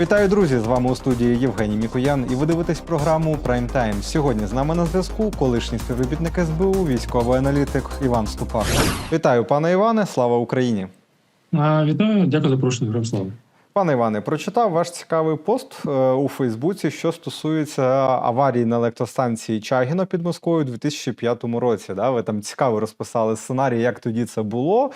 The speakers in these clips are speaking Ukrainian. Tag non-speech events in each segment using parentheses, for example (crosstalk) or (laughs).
Вітаю, друзі! З вами у студії Євгеній Мікоян, і ви дивитесь програму Прайм Тайм. Сьогодні з нами на зв'язку колишній співробітник СБУ, військовий аналітик Іван Ступак. Вітаю, пане Іване! Слава Україні! А, Вітаю, дякую за запрошення, героям слава. Пане Іване, прочитав ваш цікавий пост е, у Фейсбуці, що стосується аварії на електростанції Чагіно під Москвою у 2005 році. Да? Ви там цікаво розписали сценарій, як тоді це було.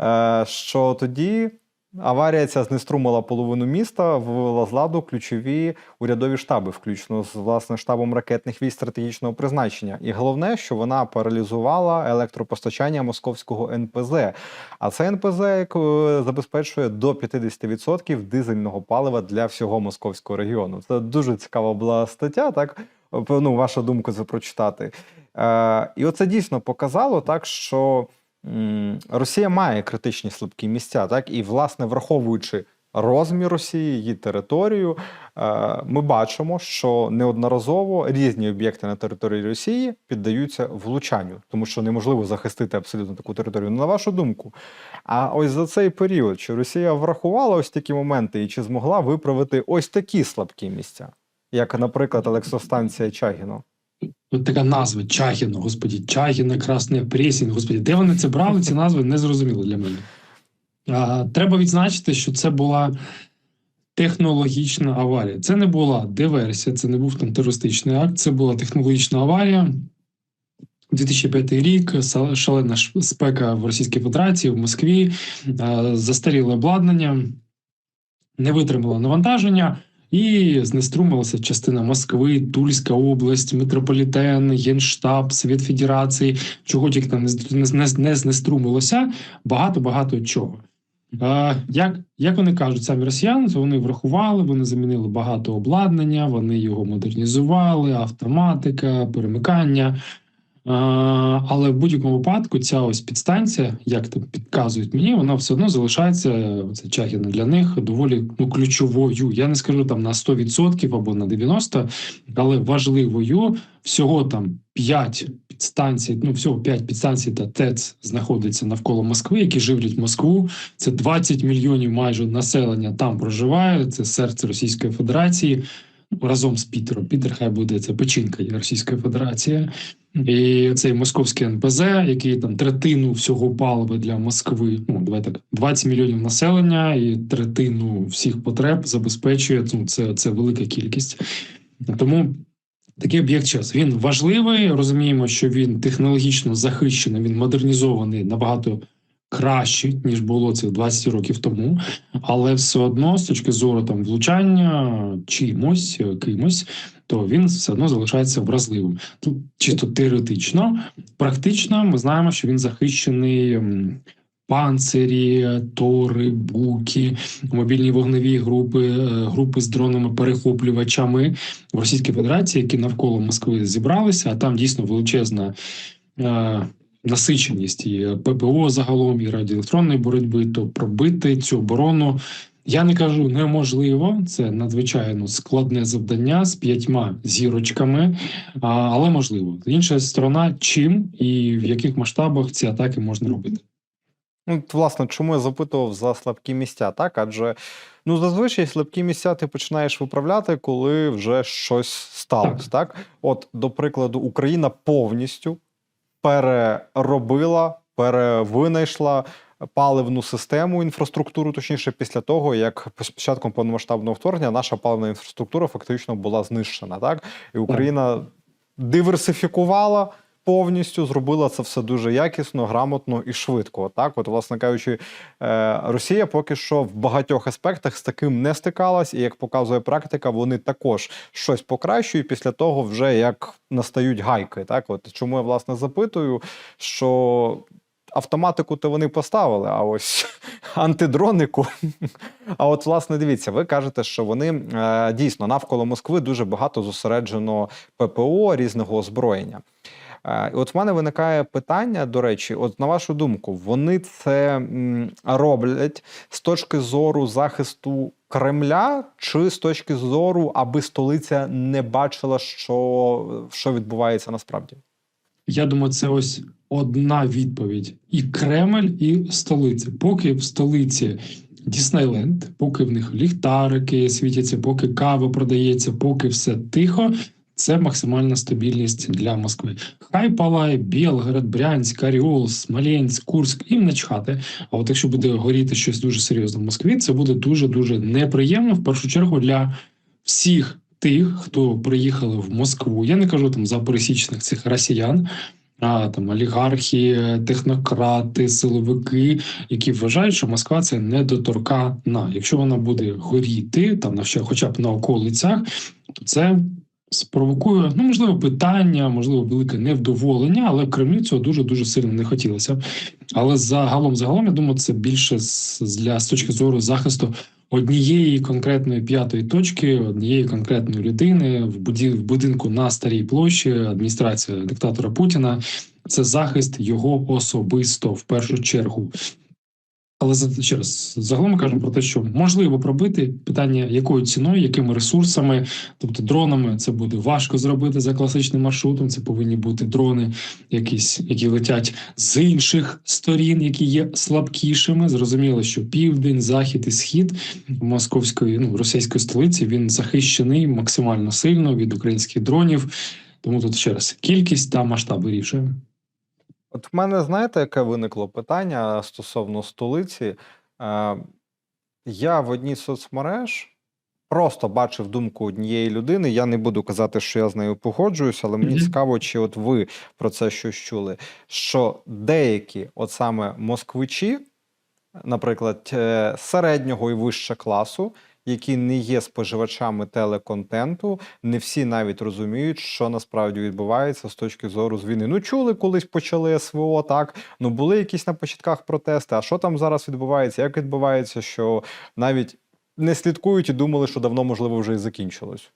Е, Що тоді аварія ця знеструмила половину міста в Лазладу ключові урядові штаби, включно з власне штабом ракетних військ стратегічного призначення. І головне, що вона паралізувала електропостачання московського НПЗ. А це НПЗ е, забезпечує до 50% дизельного палива для всього московського регіону. Це дуже цікава була стаття, так? Ну, вашу думку це прочитати. Е, і оце дійсно показало так, що Росія має критичні слабкі місця, так? І, власне, враховуючи розмір Росії, її територію, е, ми бачимо, що неодноразово різні об'єкти на території Росії піддаються влучанню, тому що неможливо захистити абсолютно таку територію. На вашу думку, а ось за цей період, чи Росія врахувала ось такі моменти і чи змогла виправити ось такі слабкі місця, як, наприклад, електростанція Чагіно? От така назва Чагіно, господі, Чагіно, Красне Пресінь, господі, де вони це брали? Ці назви не зрозуміло для мене. А, треба відзначити, що це була технологічна аварія. Це не була диверсія, це не був там терористичний акт, це була технологічна аварія. 2005 рік шалена спека в Російській Федерації, в Москві, застаріле обладнання, не витримало навантаження. І знеструмилася частина Москви, Тульська область, метрополітен, Генштаб, Совет Федерації, чого тільки там не, знеструмилося, багато багато чого. Як, як вони кажуть, самі росіяни, то вони врахували, вони замінили багато обладнання, вони його модернізували, автоматика, перемикання. Е, але в будь-якому випадку ця ось підстанція, як там підказують мені, вона все одно залишається це Чагіна для них доволі ну, ключовою. Я не скажу там на 100% або на 90%, але важливою. Всього там 5 підстанцій, ну всього 5 підстанцій та ТЕЦ знаходиться навколо Москви, які живлять Москву. Це 20 мільйонів майже населення там проживає. Це серце Російської Федерації. ну, Разом з Пітером. Пітер хай буде це печінка Російської Федерації. І цей московський НПЗ, який там третину всього палива для Москви, ну давай так, 20 мільйонів населення і третину всіх потреб забезпечує. Ну, це, це велика кількість. Тому такий об'єкт час він важливий. Розуміємо, що він технологічно захищений, він модернізований набагато краще, ніж було це 20 років тому. Але все одно, з точки зору там влучання чимось, кимось, то він все одно залишається вразливим. Тут чисто теоретично, практично ми знаємо, що він захищений. Панцирі, тори, буки, мобільні вогневі групи, е, групи з дронами-перехоплювачами в Російській Федерації, які навколо Москви зібралися, а там дійсно величезна е, насиченість і ППО загалом, і радіоелектронної боротьби, то пробити цю оборону. Я не кажу неможливо, це надзвичайно складне завдання з п'ятьма зірочками, але можливо. Інша сторона, чим і в яких масштабах ці атаки можна робити. Ну, власне, чому я запитував за слабкі місця, так? Адже ну, зазвичай слабкі місця ти починаєш виправляти, коли вже щось сталося. Так. От, до прикладу, Україна повністю переробила, перевинайшла паливну систему, інфраструктуру, точніше, після того, як з початком повномасштабного вторгнення наша паливна інфраструктура фактично була знищена. Так? І Україна диверсифікувала повністю зробила це все дуже якісно, грамотно і швидко. Так, от, власне кажучи, е, Росія поки що в багатьох аспектах з таким не стикалась, і як показує практика, вони також щось покращують після того, вже як настають гайки. Так, от чому я власне запитую, що. Автоматику то вони поставили, а ось (laughs) антидронику. А от, власне, дивіться, ви кажете, що вони е, дійсно навколо Москви дуже багато зосереджено ППО різного озброєння. Е, от в мене виникає питання, до речі, от на вашу думку, вони це роблять з точки зору захисту Кремля, чи з точки зору, аби столиця не бачила, що, що відбувається насправді? Я думаю, це ось одна відповідь: і Кремль, і столиця. Поки в столиці Діснейленд, поки в них ліхтарики світяться, поки кава продається, поки все тихо. Це максимальна стабільність для Москви. Хай палає Білгород, Брянськ, Оріол, Смоленськ, Курськ, їм начхати. А от якщо буде горіти щось дуже серйозне в Москві, це буде дуже дуже неприємно. В першу чергу для всіх тих, хто приїхали в Москву. Я не кажу там за пересічних цих росіян. Там олігархи, технократи, силовики, які вважають, що Москва це недоторкана. Якщо вона буде горіти, там на ще, хоча б на околицях, то це спровокує ну можливо питання, можливо, велике невдоволення, але Кремлю цього дуже дуже сильно не хотілося. Але загалом, загалом, я думаю, це більше з для з точки зору захисту однієї конкретної п'ятої точки, однієї конкретної людини в будинку на старій площі. Адміністрація диктатора Путіна це захист його особисто в першу чергу. Але ще раз загалом кажемо про те, що можливо пробити питання, якою ціною, якими ресурсами, тобто дронами, це буде важко зробити за класичним маршрутом. Це повинні бути дрони, якісь, які летять з інших сторін, які є слабкішими. Зрозуміло, що південь, захід і схід московської, ну російської столиці він захищений максимально сильно від українських дронів. Тому тут ще раз кількість та масштаб вирішує. От в мене, знаєте, яке виникло питання стосовно столиці. Е, я в одній соцмереж просто бачив думку однієї людини. Я не буду казати, що я з нею погоджуюсь, але мені цікаво, чи от ви про це щось чули. Що деякі, от саме москвичі, наприклад, е, середнього і вище класу, які не є споживачами телеконтенту, не всі навіть розуміють, що насправді відбувається з точки зору з війни. Ну, чули, колись почали СВО, так. Ну, були якісь на початках протести. А що там зараз відбувається? Як відбувається, що навіть не слідкують і думали, що давно, можливо, вже і закінчилось.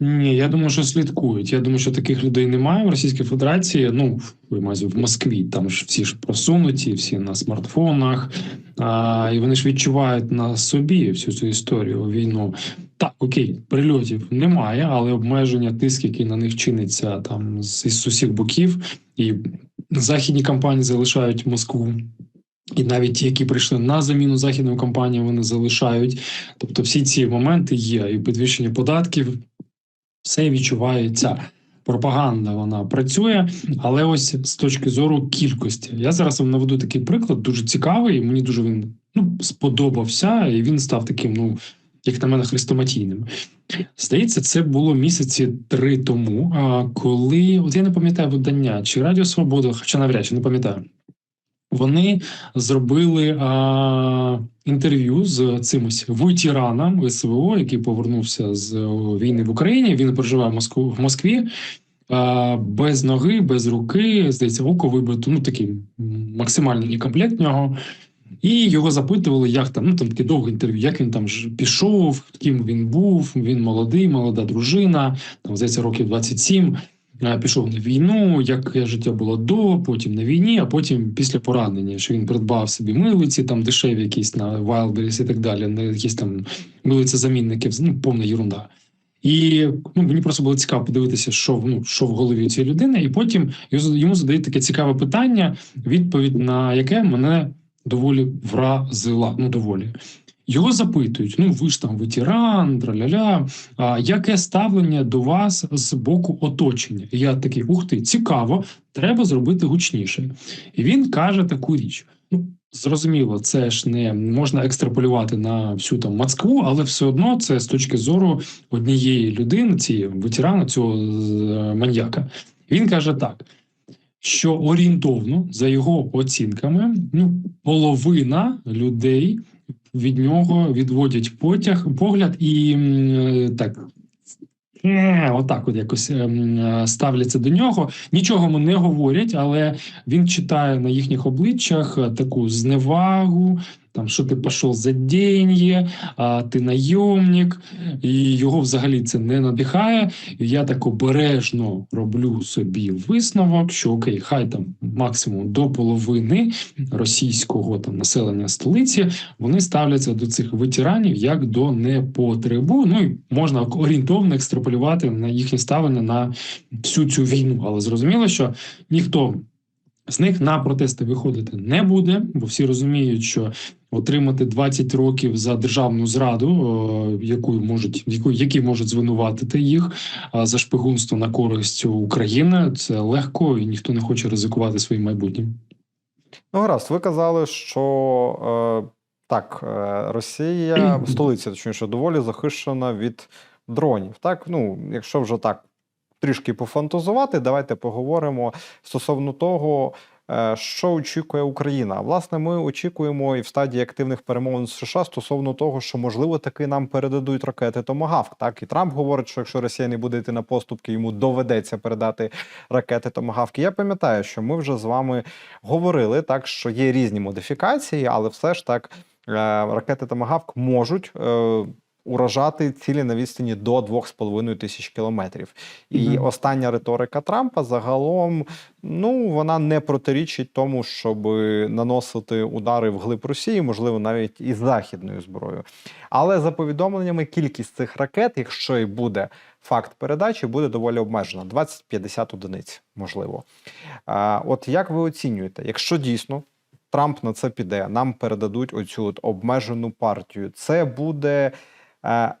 Ні, я думаю, що слідкують. Я думаю, що таких людей немає в Російській Федерації. Ну в в Москві. Там ж всі ж просунуті, всі на смартфонах, а, і вони ж відчувають на собі всю цю історію війну. Так, окей, прильотів немає, але обмеження тиск, який на них чиниться там з із усіх боків, і західні компанії залишають Москву. І навіть ті, які прийшли на заміну західної компанії, вони залишають. Тобто, всі ці моменти є, і підвищення податків, все відчувається. Пропаганда вона працює, але ось з точки зору кількості. Я зараз вам наведу такий приклад, дуже цікавий. Мені дуже він ну, сподобався, і він став таким, ну як на мене, хрестоматійним. Здається, це було місяці три тому. Коли от я не пам'ятаю видання чи Радіо Свобода, хоча навряд чи не пам'ятаю. Вони зробили а, інтерв'ю з цим ось ветераном СВО, який повернувся з війни в Україні. Він проживає в Москву в Москві без ноги, без руки. Здається, око вибито. Ну такий максимальний некомплект нього. І його запитували, як там ну там таке довге інтерв'ю, як він там ж пішов, ким він був. Він молодий, молода дружина, там здається, років 27. Е, Пішов на війну, яке життя було до, потім на війні, а потім після поранення, що він придбав собі милиці, там дешеві якісь на Wildberries і так далі, на якісь там милиці замінники, ну повна ерунда. І ну, мені просто було цікаво подивитися, що, ну, що в голові цієї людини, і потім йому задають таке цікаве питання, відповідь на яке мене доволі вразила. Ну, доволі. Його запитують: ну ви ж там ветеран, траля-ля. А яке ставлення до вас з боку оточення? І я такий, ух ти, цікаво, треба зробити гучніше. І він каже таку річ: ну. Зрозуміло, це ж не можна екстраполювати на всю там Москву, але все одно це з точки зору однієї людини, цієї ветерана, цього е, маньяка. Він каже так: що орієнтовно, за його оцінками, ну половина людей від нього відводять потяг, погляд і е, так. е, Отак, от якось ем, е, ставляться до нього. Нічого йому не говорять, але він читає на їхніх обличчях таку зневагу, там що ти пішов за деньги, а ти найомник, і його взагалі це не надихає. І я так обережно роблю собі висновок, що окей, хай там максимум до половини російського там населення столиці вони ставляться до цих ветеранів як до непотребу. Ну і можна орієнтовно екстраполювати на їхнє ставлення на всю цю війну. Але зрозуміло, що ніхто з них на протести виходити не буде, бо всі розуміють, що отримати 20 років за державну зраду, е, яку можуть яку, які можуть звинуватити їх за шпигунство на користь України. Це легко і ніхто не хоче ризикувати своїм майбутнім. Ну, гаразд, ви казали, що е, так, е, Росія, (clears throat) столиця, точніше, доволі захищена від дронів. Так, ну, якщо вже так трішки пофантазувати, давайте поговоримо стосовно того, що очікує Україна. Власне, ми очікуємо і в стадії активних перемовин з США стосовно того, що можливо таки нам передадуть ракети Томагавк. Так і Трамп говорить, що якщо Росія не буде йти на поступки, йому доведеться передати ракети Томагавки. Я пам'ятаю, що ми вже з вами говорили так, що є різні модифікації, але все ж так е, ракети Томагавк можуть. Уражати цілі на відстані до 2,5 тисяч кілометрів. І Мгм. остання риторика Трампа загалом ну вона не протирічить тому, щоб наносити удари вглиб Росії, можливо, навіть із західною зброєю. Але за повідомленнями, кількість цих ракет, якщо і буде факт передачі, буде доволі обмежена 20-50 одиниць, можливо. А, от як ви оцінюєте, якщо дійсно Трамп на це піде, нам передадуть оцю от обмежену партію, це буде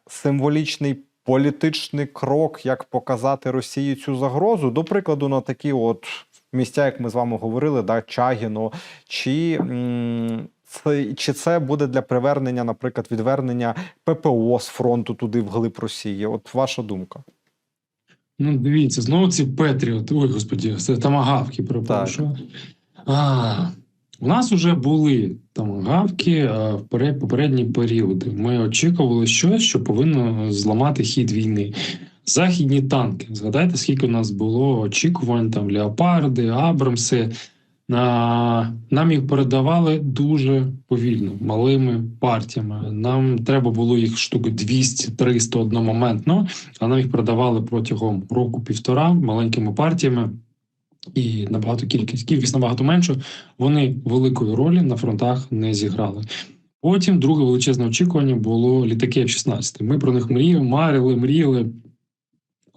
символічний. Політичний крок, як показати Росії цю загрозу, до прикладу, на такі от місця, як ми з вами говорили, да, Чагіно, чи, це, чи це буде для привернення, наприклад, відвернення ППО з фронту туди вглиб Росії? От ваша думка. Ну, дивіться, знову ці Петріот. Ой, господі, це тамагавки, перепрошую. А, у нас вже були тамагавки а, в пере- попередні періоди. Ми очікували щось, що повинно зламати хід війни. Західні танки. Згадайте, скільки у нас було очікувань, там леопарди, Абрамси. А, нам їх передавали дуже повільно, малими партіями. Нам треба було їх штуки 200-300 одномоментно, а нам їх передавали протягом року-півтора маленькими партіями. І набагато кількість кількість набагато менша. Вони великої ролі на фронтах не зіграли. Потім друге величезне очікування було літаки F-16. Ми про них мріяли, марили, мріяли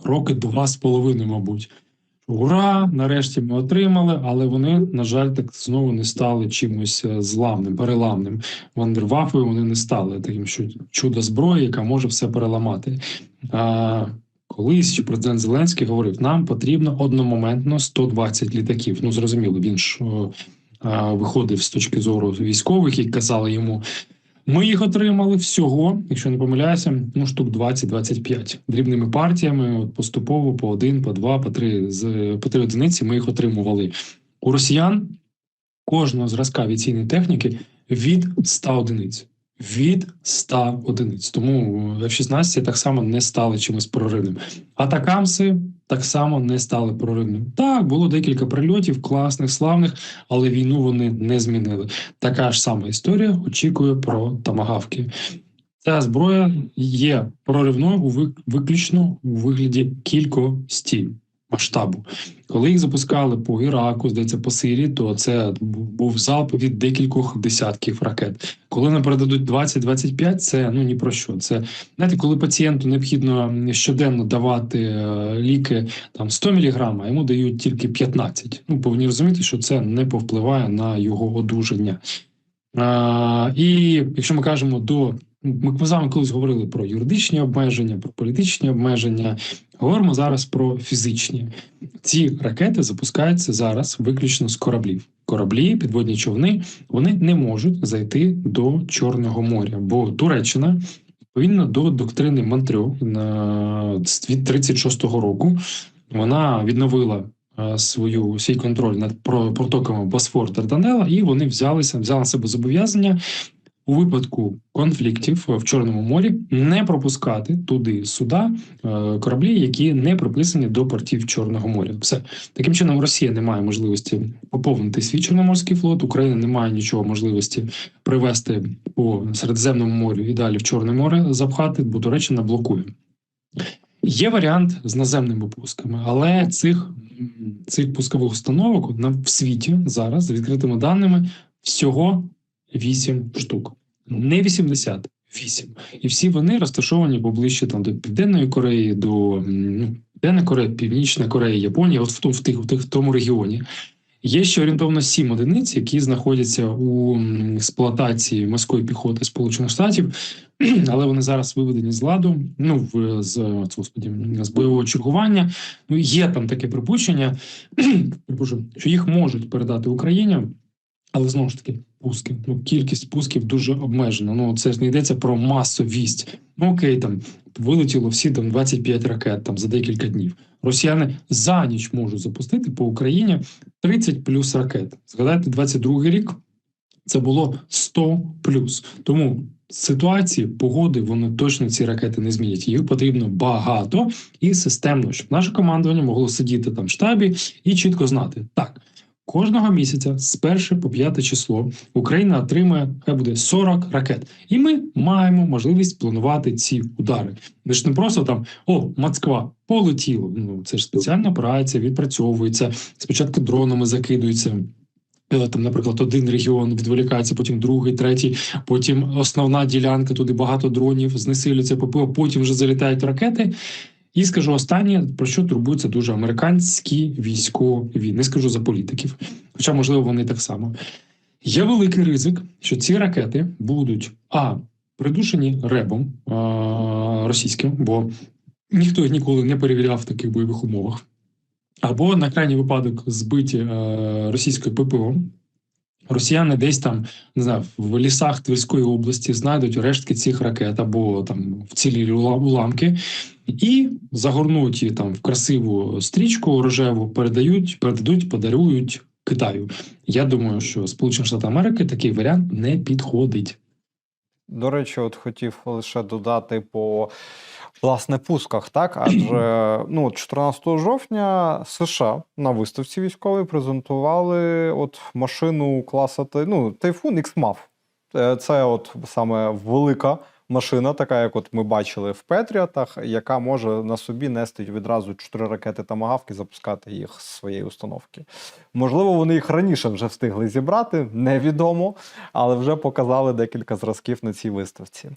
роки два з половиною, мабуть. Ура! Нарешті ми отримали, але вони, на жаль, так знову не стали чимось е, зламним, переламним. Вандервафою вони не стали таким чу- чудо зброї, яка може все переламати. Колись ще президент Зеленський говорив: нам потрібно одномоментно 120 літаків. Ну зрозуміло, він ж о, а, виходив з точки зору військових, які казали йому. Ми їх отримали всього, якщо не помиляюся, ну штук 20-25 дрібними партіями. От поступово по один, по два, по три з по три одиниці. Ми їх отримували у росіян кожного зразка авіаційної техніки від 100 одиниць. Від 100 одиниць. Тому F-16 так само не стали чимось проривним. Атакамси так само не стали проривним. Так, було декілька прильотів, класних, славних, але війну вони не змінили. Така ж сама історія очікує про тамагавки. Ця зброя є проривною у виключно у вигляді кількості масштабу. Коли їх запускали по Іраку, здається, по Сирії, то це був залп від декількох десятків ракет. Коли нам передадуть 20-25, це ну ні про що. Це знаєте, коли пацієнту необхідно щоденно давати е, ліки там 100 мг, а йому дають тільки 15. Ну повинні розуміти, що це не повпливає на його одужання. А, і якщо ми кажемо до ми з вами колись говорили про юридичні обмеження, про політичні обмеження. Говоримо зараз про фізичні. Ці ракети запускаються зараз виключно з кораблів. Кораблі, підводні човни, вони не можуть зайти до Чорного моря, бо Туреччина відповідно до доктрини Монтрьо на від 36-го року вона відновила е, свою свій контроль над про- протоками Босфор та Дарданелла, і вони взялися взяли на себе зобов'язання у випадку конфліктів в Чорному морі не пропускати туди суда е, кораблі, які не приписані до портів Чорного моря. Все таким чином, Росія не має можливості поповнити свій чорноморський флот. Україна не має нічого можливості привести по Середземному морю і далі в Чорне море запхати, бо Туреччина блокує. Є варіант з наземними пусками, але цих, цих пускових установок на в світі зараз за відкритими даними всього 8 штук, не 80, 8. І всі вони розташовані поближче там до Південної Кореї, до ну, Південна Корея, Північна Корея, Японія, от в тих в тих в тому регіоні. Є ще орієнтовно сім одиниць, які знаходяться у експлуатації морської піхоти Сполучених Штатів, (clears throat) але вони зараз виведені з ладу. Ну в з господі, з бойового чергування. Ну є там таке припущення, (clears throat) що їх можуть передати Україні. Але знову ж таки, пуски. Ну, кількість пусків дуже обмежена. Ну, це ж не йдеться про масовість. Ну, окей, там вилетіло всі там 25 ракет там за декілька днів. Росіяни за ніч можуть запустити по Україні 30 плюс ракет. Згадайте, 22 рік це було 100 плюс. Тому ситуації погоди вони точно ці ракети не змінять. Їх потрібно багато і системно, щоб наше командування могло сидіти там в штабі і чітко знати так. Кожного місяця з 1 по 5 число Україна отримає хай буде 40 ракет, і ми маємо можливість планувати ці удари. Ми ж не просто там о, Москва полетіло. Ну це ж спеціальна операція, відпрацьовується. Спочатку дронами закидуються. Е, Там, наприклад, один регіон відволікається, потім другий, третій, потім основна ділянка, туди багато дронів, знесилюється потім вже залітають ракети. І скажу останнє, про що турбуються дуже американські військові. Не скажу за політиків, хоча, можливо, вони так само. Є великий ризик, що ці ракети будуть а придушені ребом а, російським, бо ніхто їх ніколи не перевіряв в таких бойових умовах. Або на крайній випадок збиті е, російською ППО. Росіяни десь там не знаю, в лісах Тверської області знайдуть рештки цих ракет або там вцілілі ула- уламки, і загорнуті там в красиву стрічку рожеву передають, передадуть, подарують Китаю. Я думаю, що Сполучені Штати Америки такий варіант не підходить. До речі, от хотів лише додати по власне пусках, так? Адже (clears throat) ну, от 14 жовтня США на виставці військовій презентували от машину класа ну, Тайфун X-MAF. Е, Це от саме велика машина, така як от ми бачили в Петріотах, яка може на собі нести відразу чотири ракети тамагавки, запускати їх з своєї установки. Можливо, вони їх раніше вже встигли зібрати, невідомо, але вже показали декілька зразків на цій виставці.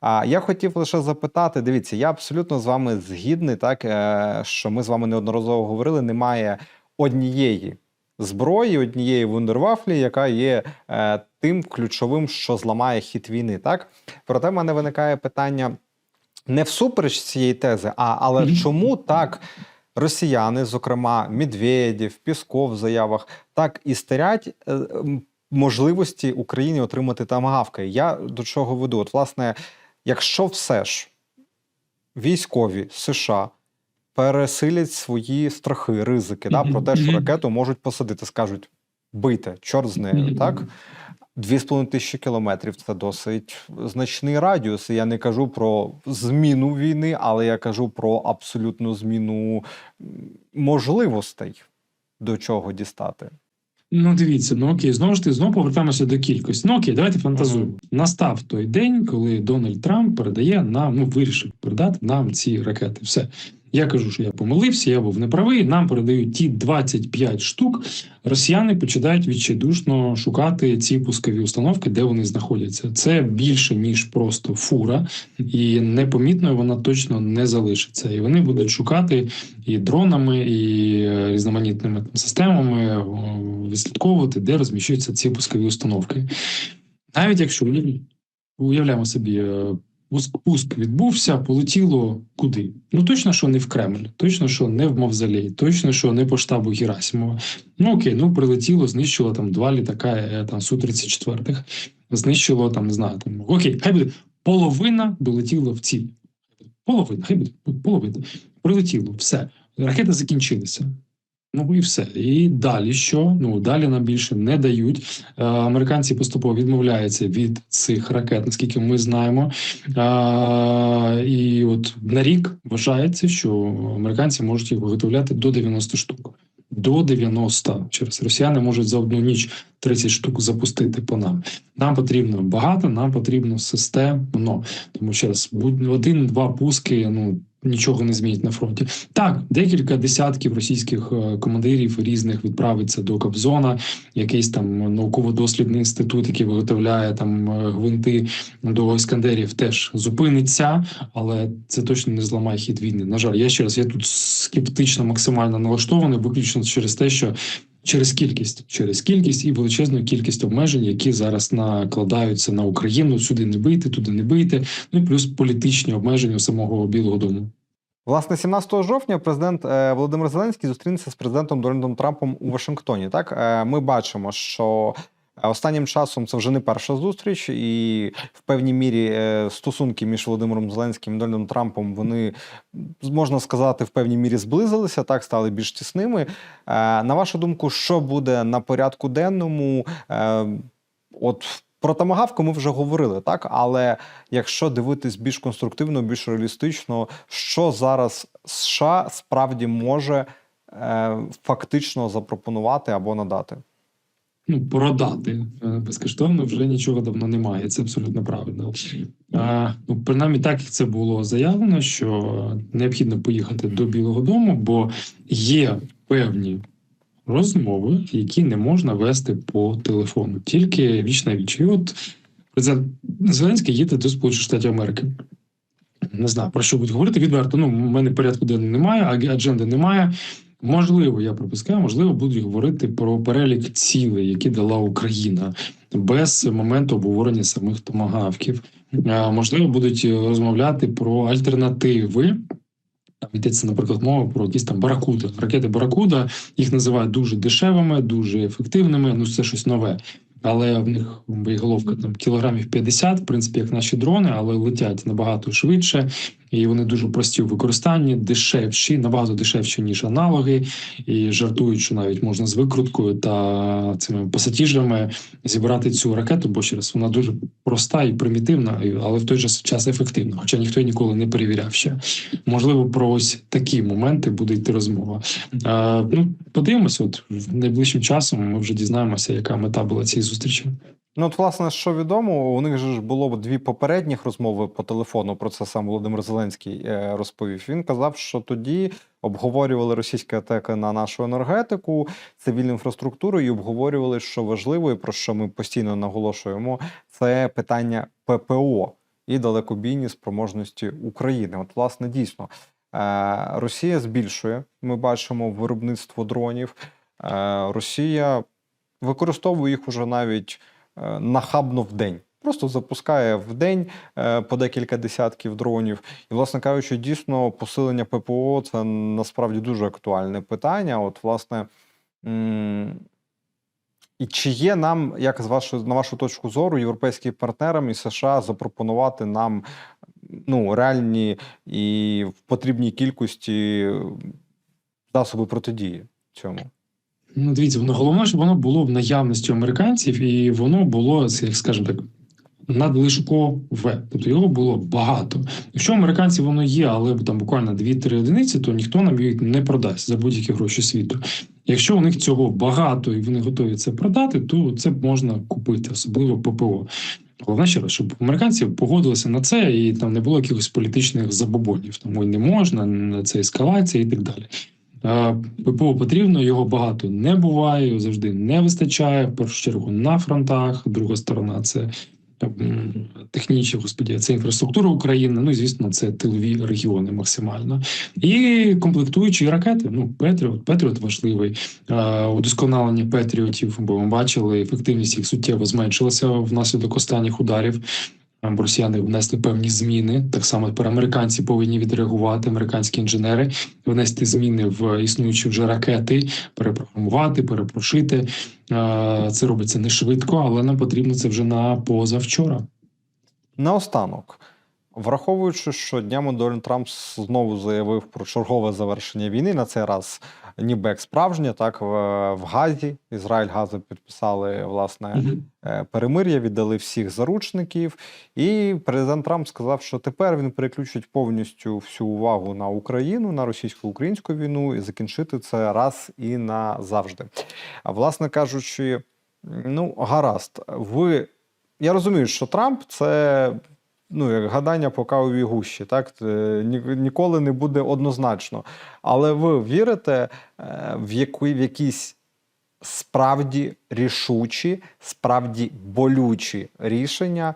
А я хотів лише запитати: дивіться, я абсолютно з вами згідний, так е, що ми з вами неодноразово говорили, немає однієї зброї, однієї вундервафлі, яка є е, тим ключовим, що зламає хід війни. Так, проте в мене виникає питання не всупереч цієї тези, а але чому так росіяни, зокрема Медведєв, Пісков в заявах, так і стерять е, можливості Україні отримати тамагавки. Я до чого веду? От, власне, якщо все ж військові США пересилять свої страхи, ризики, да, про те, що ракету можуть посадити, скажуть бийте, чорт з нею, так? Дві з половиною тисячі кілометрів це досить значний радіус. Я не кажу про зміну війни, але я кажу про абсолютну зміну можливостей до чого дістати. Ну, дивіться, ну окей, знову ж таки, знову повертаємося до кількості. Ну окей, давайте фантазуємо. Настав той день, коли Дональд Трамп передає нам, ну вирішив передати нам ці ракети. Все. Я кажу, що я помилився, я був неправий. Нам передають ті 25 штук. Росіяни починають відчайдушно шукати ці пускові установки, де вони знаходяться. Це більше ніж просто фура, і непомітною вона точно не залишиться. І вони будуть шукати і дронами, і е, різноманітними там системами відслідковувати, де розміщуються ці пускові установки. Навіть якщо уявляємо собі, е, пуск, відбувся, полетіло куди? Ну точно, що не в Кремль, точно, що не в Мавзолей, точно, що не по штабу Герасимова. Ну окей, ну прилетіло, знищило там два літака е, там Су-34, знищило там, не знаю, там окей, хай буде половина долетіла в ціль. Половина, хай буде половина. Прилетіло, все. Ракети закінчилися. Ну і все. І далі що? Ну далі нам більше не дають. Е, американці поступово відмовляються від цих ракет, наскільки ми знаємо. Е, і от на рік вважається, що американці можуть їх виготовляти до 90 штук. До 90. Через росіяни можуть за одну ніч 30 штук запустити по нам. Нам потрібно багато, нам потрібно системно. Тому будь- один-два пуски, ну нічого не змінить на фронті. Так, декілька десятків російських е, командирів різних відправиться до Кобзона, якийсь там науково-дослідний інститут, який виготовляє там е, гвинти до іскандерів, теж зупиниться, але це точно не зламає хід війни. На жаль, я ще раз я тут скептично максимально налаштований, виключно через те, що через кількість, через кількість і величезну кількість обмежень, які зараз накладаються на Україну. Сюди не бийте, туди не бийте. Ну і плюс політичні обмеження самого Білого Дому. Власне, 17 жовтня президент е, Володимир Зеленський зустрінеться з президентом Дональдом Трампом у Вашингтоні. Так Е, ми бачимо, що останнім часом це вже не перша зустріч, і в певній мірі е, стосунки між Володимиром Зеленським і Дональдом Трампом вони можна сказати в певній мірі зблизилися, так стали більш тісними. Е, На вашу думку, що буде на порядку денному? Е, От про тамагавку ми вже говорили, так але якщо дивитись більш конструктивно, більш реалістично, що зараз США справді може фактично запропонувати або надати? Ну, продати е, безкоштовно вже нічого давно немає. Це абсолютно правильно. А, ну, принаймні, так як це було заявлено, що необхідно поїхати до Білого Дому, бо є певні розмови, які не можна вести по телефону, тільки віч на віч. І от президент Зеленський їде до Сполучених Штатів Америки. Не знаю про що будуть говорити відверто. Ну, у мене порядку денного немає, адженди немає. Можливо, я припускаю, можливо, будуть говорити про перелік цілей, які дала Україна, без моменту обговорення самих томагавків. Е, Можливо, будуть розмовляти про альтернативи. Там йдеться, наприклад, мова про якісь там баракуда. Ракети Баракуда їх називають дуже дешевими, дуже ефективними. Ну, це щось нове. Але в них боєголовка там кілограмів 50, в принципі, як наші дрони, але летять набагато швидше, і вони дуже прості у використанні, дешевші, набагато дешевші ніж аналоги. І жартують, що навіть можна з викруткою та цими пасатіжами зібрати цю ракету, бо ще раз вона дуже проста і примітивна, але в той же час ефективна. Хоча ніхто ніколи не перевіряв ще. Можливо, про ось такі моменти буде йти розмова. Е, ну, подивимося, от в найближчим часом ми вже дізнаємося, яка мета була цієї зустрічі. Ну, от, власне, що відомо, у них же ж було дві попередніх розмови по телефону. Про це сам Володимир Зеленський е, розповів. Він казав, що тоді обговорювали російські атаки на нашу енергетику, цивільну інфраструктуру, і обговорювали, що важливо, і про що ми постійно наголошуємо, це питання ППО і далекобійні спроможності України. От, власне, дійсно, е, Росія збільшує. Ми бачимо виробництво дронів. Е, Росія використовує їх уже навіть нахабно в день. Просто запускає в день е, по декілька десятків дронів. І, власне кажучи, дійсно посилення ППО це насправді дуже актуальне питання. От, власне, і чи є нам, як з вашої, на вашу точку зору, європейським партнерам і США запропонувати нам ну, реальні і в потрібній кількості засоби протидії цьому? Ну, дивіться, воно головне, щоб воно було в наявності американців, і воно було, як скажемо так, надлишкове. Тобто його було багато. Якщо у американців воно є, але там буквально 2-3 одиниці, то ніхто нам їх не продасть за будь-які гроші світу. Якщо у них цього багато і вони готові це продати, то це можна купити, особливо ППО. Головне ще раз, щоб американці погодилися на це, і там не було якихось політичних забобонів. Тому не можна, на це ескалація і так далі. Е, ППО потрібно, його багато не буває, його завжди не вистачає. В першу чергу на фронтах. Друга сторона це м, технічні, господі, це інфраструктура України. Ну і звісно, це тилові регіони максимально. І комплектуючі ракети. Ну, Петріот, Петріот важливий. Е, Удосконалення Петріотів, бо ми бачили, ефективність їх суттєво зменшилася внаслідок останніх ударів. Там Росіяни внесли певні зміни. Так само тепер американці повинні відреагувати, американські інженери, внести зміни в існуючі вже ракети, перепрограмувати, перепрошити. Е, Це робиться не швидко, але нам потрібно це вже на позавчора. Наостанок, враховуючи, що днями Дональд Трамп знову заявив про чергове завершення війни, на цей раз ніби як справжнє, так в, в Газі. Ізраїль Газа підписали власне е, перемир'я, віддали всіх заручників. І президент Трамп сказав, що тепер він переключить повністю всю увагу на Україну, на російсько-українську війну і закінчити це раз і назавжди. А власне кажучи, ну гаразд, ви. Я розумію, що Трамп це ну, як гадання по кавовій гущі, так ніколи не буде однозначно. Але ви вірите е, в, яку, в якісь справді рішучі, справді болючі рішення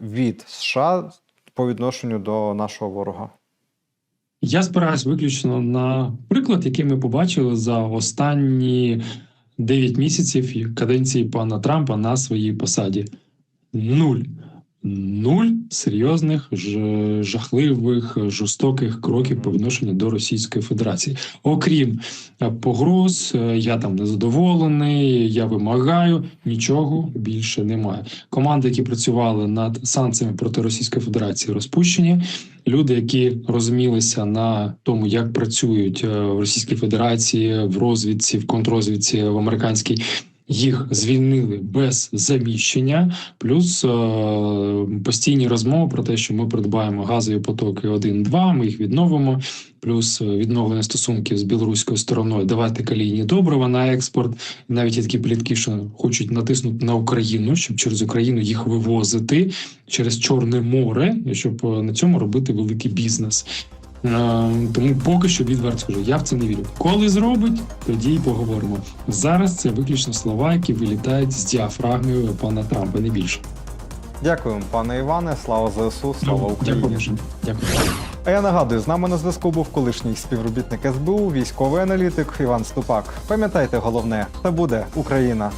від США по відношенню до нашого ворога? Я спираюсь виключно на приклад, який ми побачили за останні 9 місяців каденції пана Трампа на своїй посаді. Нуль. Нуль серйозних, жахливих, жорстоких кроків по відношенню до Російської Федерації. Окрім е, погроз, е, я там незадоволений, я вимагаю, нічого більше немає. Команди, які працювали над санкціями проти Російської Федерації, розпущені. Люди, які розумілися на тому, як працюють е, в Російській Федерації, в розвідці, в контррозвідці, в американській. Їх звільнили без заміщення, плюс е, постійні розмови про те, що ми придбаємо газові потоки 1-2, ми їх відновимо. Плюс е, відновлення стосунків з білоруською стороною. Давати калійні добрива на експорт. Навіть є такі плітки, що хочуть натиснути на Україну, щоб через Україну їх вивозити через Чорне море, щоб е, на цьому робити великий бізнес. Е, Тому поки що відверто скажу, я в це не вірю. Коли зробить, тоді й поговоримо. Зараз це виключно слова, які вилітають з діафрагми пана Трампа, не більше. Дякую, пане Іване. Слава ЗСУ, слава Україні. Дякую. Дякую. А я нагадую, з нами на зв'язку був колишній співробітник СБУ, військовий аналітик Іван Ступак. Пам'ятайте головне, це буде Україна.